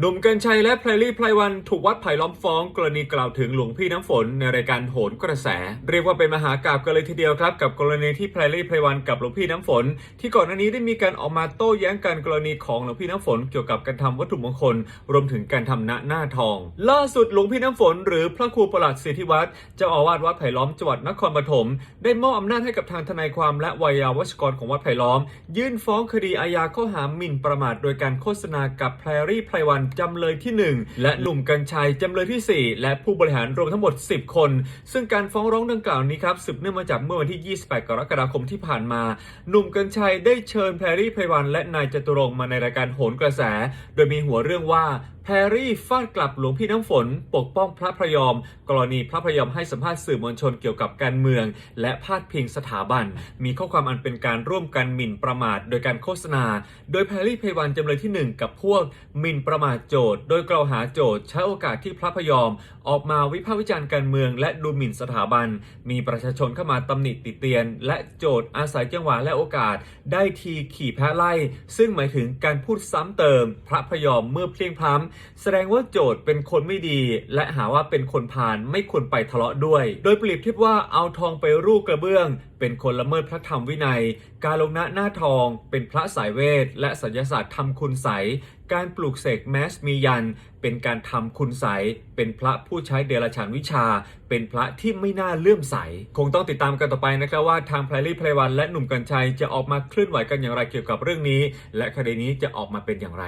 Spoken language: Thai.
หนุ่มกัญชัยและไพรลี่ไพรวันถูกวัดไผ่ล้อมฟ้อง กรณีกล่าวถึงหลวงพี่น้ำฝนในรายการโหนกระแส เรียกว่าเป็นมหากราบกันเลยทีเดียวครับ กับกรณีที่ไพรลี่ไพรวันกับหลวงพี่น้ำฝน ที่ก่อนหน้านี้ได้มีการออกมาโต้แย้งกันกรณีของหลวงพี่น้ำฝนเกี่ยวกับการทำวัตถุมงคล รวมถึงการทำณหน้าทอง ล่าสุดหลวงพี่น้ำฝน หรือพระครูประหลัดสิทธิวัฒน์เจ้าอาวาสวัดไผ่ล้อมจังหวัดนครปฐมได้มอบอำนาจให้กับทางทนายความและวัยาวัชกรของวัดไผ่ล้อม ยื่นฟ้องคดีอาญาข้อหาหมิ่นประมาท โดยการโฆษณากับแพรรี่ไพรวันจำเลยที่ 1 และหนุ่มกัญชัยจำเลยที่ 4 และผู้บริหารรวมทั้งหมด 10 คน ซึ่งการฟ้องร้องดังกล่าวนี้ครับสืบเนื่องมาจากเมื่อวันที่ 28 กรกฎาคมที่ผ่านมา หนุ่มกัญชัยได้เชิญแพรรี่ไพวันและนายจตุรงมาในรายการโหนกระแส โดยมีหัวเรื่องว่าแพรรี่ฟาดกลับหลวงพี่น้ำฝน ปกป้องพระพยอม กรณีพระพยอมให้สัมภาษณ์สื่อมวลชนเกี่ยวกับการเมือง และพาดพิงสถาบัน มีข้อความอันเป็นการร่วมกันหมิ่นประมาทโดยการโฆษณา โดยแพรรี่ไพวันจำเลยที่ 1 กับพวกหมิ่นประมาทโจทย์ โดยกล่าวหาโจทย์ใช้โอกาสที่พระพยอม ออกมาวิพากษ์วิจารณ์การเมือง และดูหมิ่นสถาบัน มีประชาชนเข้ามาตำหนิติเตียน และโจทย์อาศัยจังหวะและโอกาส ได้ทีขี่แพะไล่ ซึ่งหมายถึงการพูดซ้ำเติม พระพยอมเมื่อเพลียงพล้ำแสดงว่าโจทย์เป็นคนไม่ดี และหาว่าเป็นคนพาลไม่ควรไปทะเลาะด้วย โดยเปรียบเทียบว่าเอาทองไปรูปกระเบื้องเป็นคนละเมิดพระธรรมวินัย การลงหน้าหน้าทอง เป็นพระสายเวท และสัญญาศาสตร์ทำคุณใส การปลูกเสกแมสมียัน เป็นการทำคุณใส เป็นพระผู้ใช้เดรัจฉานวิชา เป็นพระที่ไม่น่าเลื่อมใส คงต้องติดตามกันต่อไปนะครับว่าทางไพรลี่ไพรวันและหนุ่มกัญชัยจะออกมาเคลื่อนไหวกันอย่างไรเกี่ยวกับเรื่องนี้ และคดีนี้จะออกมาเป็นอย่างไร